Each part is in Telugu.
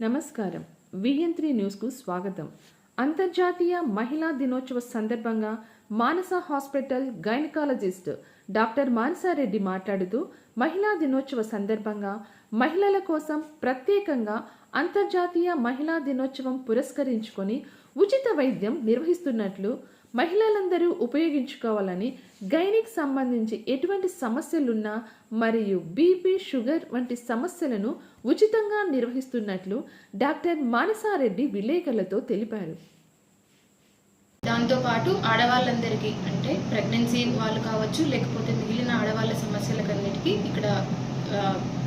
నమస్కారం. విఎన్ త్రీ న్యూస్కు స్వాగతం. అంతర్జాతీయ మహిళా దినోత్సవ సందర్భంగా Manasa hospital gynaecologist doctor Manasa Reddy మాట్లాడుతూ మహిళా దినోత్సవ సందర్భంగా మహిళల కోసం ప్రత్యేకంగా అంతర్జాతీయ మహిళా దినోత్సవం పురస్కరించుకొని ఉచిత వైద్యం నిర్వహిస్తున్నట్లు మహిళలందరూ ఉపయోగించుకోవాలని గైనిక్ సంబంధించి ఎటువంటి సమస్యలున్నా మరియు బీపీ షుగర్ వంటి సమస్యలను ఉచితంగా నిర్వహిస్తున్నట్లు డాక్టర్ మానసారెడ్డి విలేకరులతో తెలిపారు. దాంతోపాటు ఆడవాళ్ళందరికీ అంటే ప్రెగ్నెన్సీ వాళ్ళు కావచ్చు లేకపోతే మిగిలిన ఆడవాళ్ళ సమస్యలకన్నిటికీ ఇక్కడ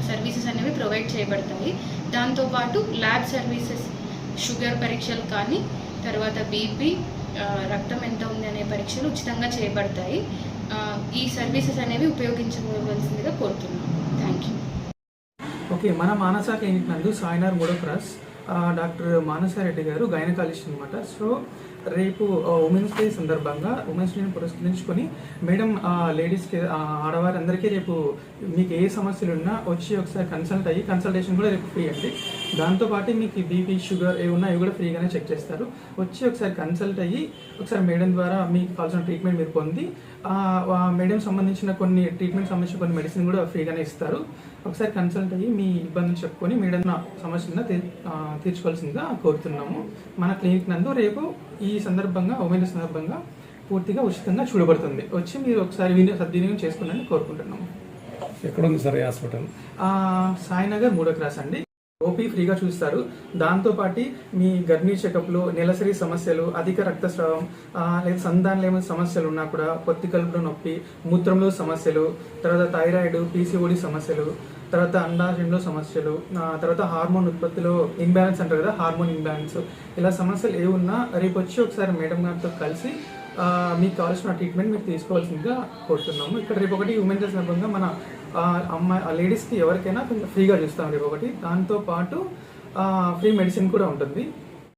సర్వీసెస్ అనేవి ప్రొవైడ్ చేయబడతాయి. దాంతోపాటు ల్యాబ్ సర్వీసెస్ షుగర్ పరీక్షలు కానీ తర్వాత బీపీ రక్తం ఎంత ఉంది అనే పరీక్షలు ఉచితంగా చేయబడతాయి ఈ సర్వీసెస్ అనేవి ఉపయోగించవలసిందిగా కోరుతున్నాం. థ్యాంక్ యూ ఓకే మన మానస క్లినిక్ నందు సాయినార్ మూడో క్రాస్ డాక్టర్ మానసారెడ్డి గారు గైనకాలజిస్ట్ అనమాట సో రేపు ఉమెన్స్ డే సందర్భంగా ఉమెన్స్ డేని పురస్కరించుకొని మేడం లేడీస్కి ఆడవారందరికీ రేపు మీకు ఏ సమస్యలు ఉన్నా వచ్చి ఒకసారి కన్సల్ట్ అయ్యి కన్సల్టేషన్ కూడా రేపు ఫ్రీ అండి. దాంతోపాటు మీకు బీపీ షుగర్ ఏ ఉన్నా అవి కూడా ఫ్రీగానే చెక్ చేస్తారు. వచ్చి ఒకసారి కన్సల్ట్ అయ్యి ఒకసారి మేడం ద్వారా మీకు కావాల్సిన ట్రీట్మెంట్ మీరు పొంది మేడం సంబంధించిన కొన్ని ట్రీట్మెంట్ సంబంధించిన కొన్ని మెడిసిన్ కూడా ఫ్రీగానే ఇస్తారు. ఒకసారి కన్సల్ట్ అయ్యి మీ ఇబ్బందులు చెప్పుకొని మేడం నా సమస్యలను తీర్చుకోవాల్సిందిగా కోరుతున్నాము. మన క్లినిక్ నందు రేపు ఈ సందర్భంగా ఉమెన్ సందర్భంగా పూర్తిగా ఉచితంగా చూడబడుతుంది. వచ్చి మీరు ఒకసారి విని సద్వినియోగం చేసుకున్నారని కోరుకుంటున్నాము. ఎక్కడ ఉంది సార్ ఈ హాస్పిటల్? సాయినగర్ మూడో క్లాస్ అండి. ఓపీ ఫ్రీగా చూస్తారు. దాంతోపాటు మీ గర్భిణీ చెకప్లు నెలసరి సమస్యలు అధిక రక్తస్రావం లేదా సంతానంలో ఏమైనా సమస్యలు ఉన్నా కూడా పొత్తి కలుపులో నొప్పి మూత్రంలో సమస్యలు తర్వాత థైరాయిడ్ పీసీఓడి సమస్యలు తర్వాత అండాశయంలో సమస్యలు తర్వాత హార్మోన్ ఉత్పత్తిలో ఇంబ్యాలెన్స్ అంటారు కదా హార్మోన్ ఇంబ్యాలెన్స్. ఇలా సమస్యలు ఏ ఉన్నా రేపు వచ్చి ఒకసారి మేడం గారితో కలిసి మీకు కావాల్సిన ట్రీట్మెంట్ మీరు తీసుకోవాల్సిందిగా కోరుతున్నాము. ఇక్కడ రేపు ఒకటి హ్యూమన్ సందర్భంగా మన అమ్మాయి ఆ లేడీస్కి ఎవరికైనా కొంచెం ఫ్రీగా చూస్తాం రేపు ఒకటి. దాంతో పాటు ఫ్రీ మెడిసిన్ కూడా ఉంటుంది.